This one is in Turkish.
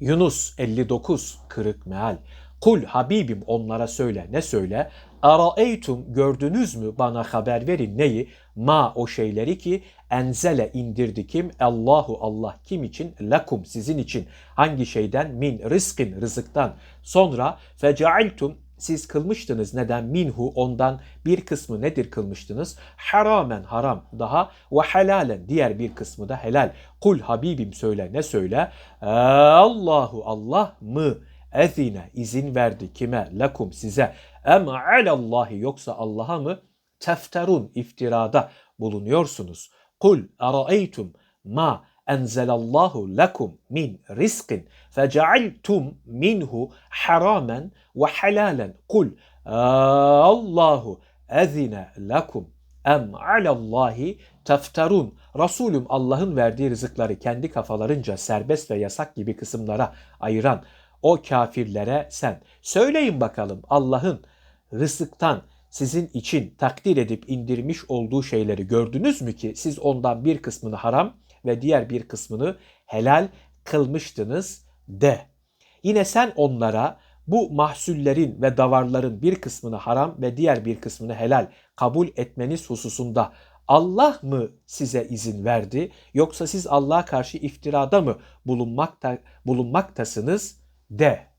Yunus 59 kırık meal. Kul Habibim onlara söyle. Ne söyle? Araeytum gördünüz mü bana haber verin neyi? Ma o şeyleri ki enzele indirdi kim? Allahu Allah kim için? Lakum sizin için. Hangi şeyden? Min rızkın rızıktan. Sonra fecealtum siz kılmıştınız neden minhu ondan bir kısmı nedir kılmıştınız? Haramen haram daha ve helalen diğer bir kısmı da helal. Kul Habibim söyle ne söyle? Allahu Allah mı? Ezine izin verdi kime? Lekum size. Em alallahi yoksa Allah'a mı? Tefterun iftirada bulunuyorsunuz. Kul araeytum ma enzelallahu lekum min rizkin fecealtum minhu haramen ve helalen. Kul Allahu ezine lekum em alallahi tefterun. Resulüm Allah'ın verdiği rızıkları kendi kafalarınca serbest ve yasak gibi kısımlara ayıran o kafirlere sen söyleyin bakalım Allah'ın rızıktan sizin için takdir edip indirmiş olduğu şeyleri gördünüz mü ki siz ondan bir kısmını haram ve diğer bir kısmını helal kılmıştınız de. Yine sen onlara bu mahsullerin ve davarların bir kısmını haram ve diğer bir kısmını helal kabul etmeniz hususunda Allah mı size izin verdi yoksa siz Allah'a karşı iftirada mı bulunmakta, bulunmaktasınız de.